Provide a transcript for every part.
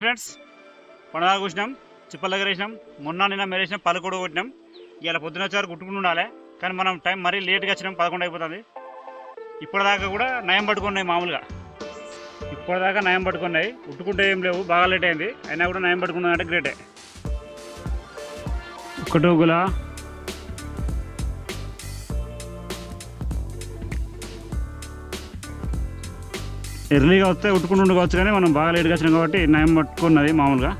Friends పండుగ కూసినాం చిప్పల దగ్గర వేసినాం మొన్న నిన్న మేరేసినాం పళ్ళు కొట్టినాం ఇలా పొద్దున వచ్చేవారు కుట్టుకుని ఉండాలి కానీ మనం టైం మరీ లేట్గా వచ్చినాం పదకొండు అయిపోతుంది. ఇప్పటిదాకా కూడా నయం పట్టుకున్నాయి మామూలుగా. ఇప్పటిదాకా నయం పట్టుకున్నాయి ఉట్టుకుంటే ఏం లేవు బాగా లేట్ అయింది. అయినా కూడా నయం పట్టుకున్నాయంటే గ్రేటే ఒకటో ఎర్లీగా వస్తే ఉట్టుకుంటుండు కావచ్చు కానీ మనం బాగా లేట్గా వచ్చినాం కాబట్టి నయం పట్టుకున్నది మామూలుగా.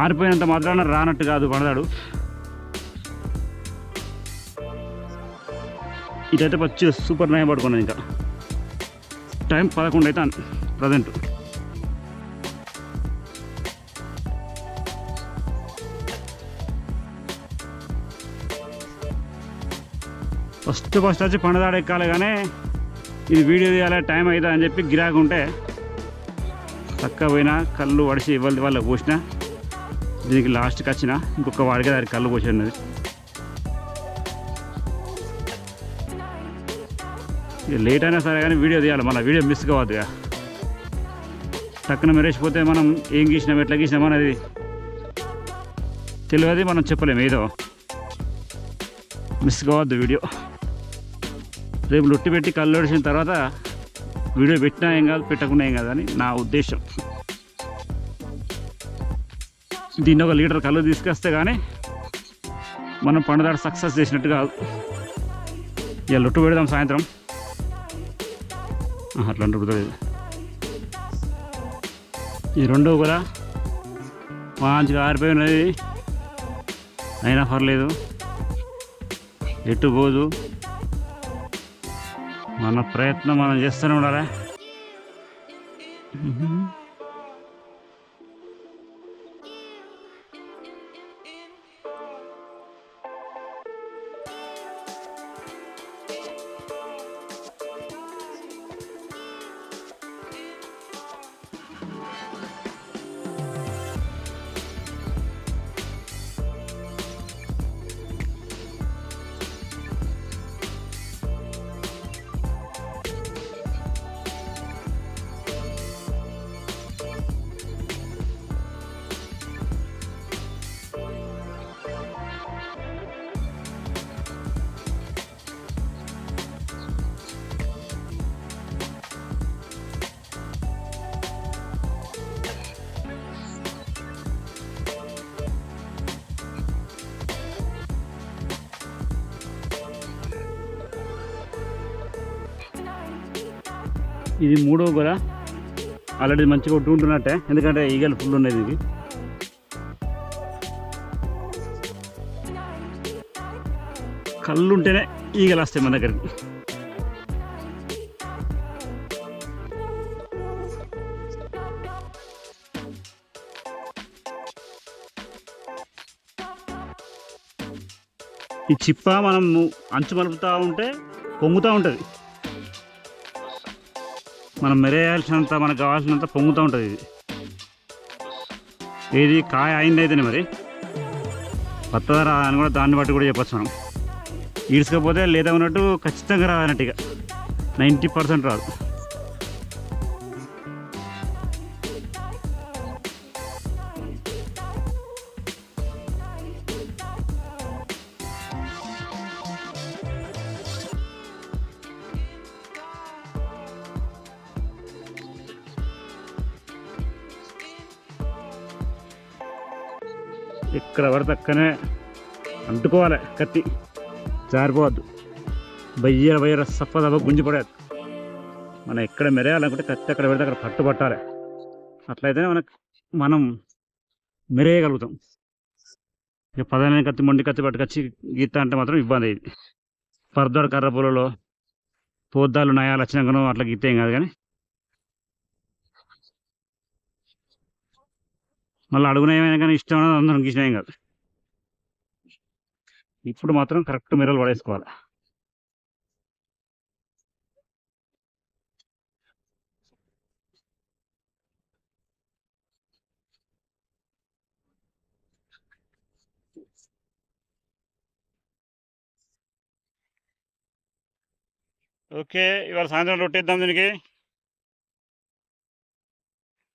ఆరిపోయినంత మాత్రాన రానట్టు కాదు పడదాడు ఇదైతే పచ్చి సూపర్ నయం పడుకున్నది ఇంకా. టైం పదకొండు అయితే ప్రజెంట్. ఫస్ట్ ఫస్ట్ వచ్చి పండదాడు ఎక్కాలి కానీ ఇది వీడియో తీయాలి టైం అవుతుంది అని చెప్పి గిరాకు ఉంటే చక్క పోయినా కళ్ళు వడిసి ఇవ్వాలి వాళ్ళకి పోసిన. దీనికి లాస్ట్కి వచ్చిన ఇంకొక వాడికి దానికి కళ్ళు పోసి ఉన్నది. లేట్ అయినా సరే కానీ వీడియో తీయాలి మళ్ళీ వీడియో మిస్ కావద్దుగా. టక్కున మెరేసిపోతే మనం ఏం గీసినాం ఎట్లా గీసినాం అనేది తెలియదు మనం చెప్పలేము ఏదో. మిస్ కావద్దు వీడియో. రేపు లొట్టి పెట్టి కళ్ళు తర్వాత వీడియో పెట్టినా ఏం కాదు పెట్టకుండా ఏం కాదు అని నా ఉద్దేశం. దీన్ని ఒక లీటర్ కళ్ళు తీసుకొస్తే కానీ మనం పండుదాడు సక్సెస్ చేసినట్టు కాదు. ఇక లొట్టు పెడదాం సాయంత్రం. అట్లా ఉంటుంది ఈ రెండో కూడా మంచిగా ఆరిపోయి ఉన్నది. అయినా పర్లేదు. ఎటు పోదు. మన ప్రయత్నం మనం చేస్తూనే ఉండాలా? Mm-hmm. ఇది మూడో కూడా ఆల్రెడీ మంచిగా ఉంటున్నట్టే. ఎందుకంటే ఈగలు ఫుల్ ఉన్నది ఇది కళ్ళు ఉంటేనే ఈగలు వస్తాయి మన దగ్గరికి. ఈ చిప్ప మనం అంచు మలుపుతూ ఉంటే పొంగుతూ ఉంటుంది. మనం మెరేయాల్సినంత మనకు కావాల్సినంత పొంగుతూ ఉంటుంది ఇది. ఏది కాయ అయింది అయితేనే మరి. కొత్తదా రా అని కూడా దాన్ని బట్టి కూడా చెప్పచ్చు మనం. ఈడ్చకపోతే లేదా ఉన్నట్టు ఖచ్చితంగా రాదన్నట్టు ఇక. నైంటీ పర్సెంట్ రాదు. ఇక్కడ పడితే అక్కనే అంటుకోవాలి కత్తి. జారిపోవద్దు. బయ్యర బయ్యర సప్ప దప్ప గుంజిపడేది మనం ఎక్కడ మెరేయాలనుకుంటే కత్తి అక్కడ పెడితే అక్కడ పట్టుపట్టాలి అట్లయితేనే మనకు మనం మెరేయగలుగుతాం. ఇక పదహైదు కత్తి మొండి కత్తి పట్టుకొచ్చి గీత అంటే మాత్రం ఇబ్బంది అయింది. పరదోడ కర్ర పొలలో పోద్దాలు నయాలు వచ్చినాకనో అట్లా గీత ఏం కాదు కానీ మళ్ళీ అడుగున ఏమైనా కానీ ఇష్టం అనేది అందరం ఇష్టమేం కాదు. ఇప్పుడు మాత్రం కరెక్ట్ మిర్రలు పడేసుకోవాలి. ఓకే ఇవాళ సాయంత్రం రొట్టేద్దాం దీనికి.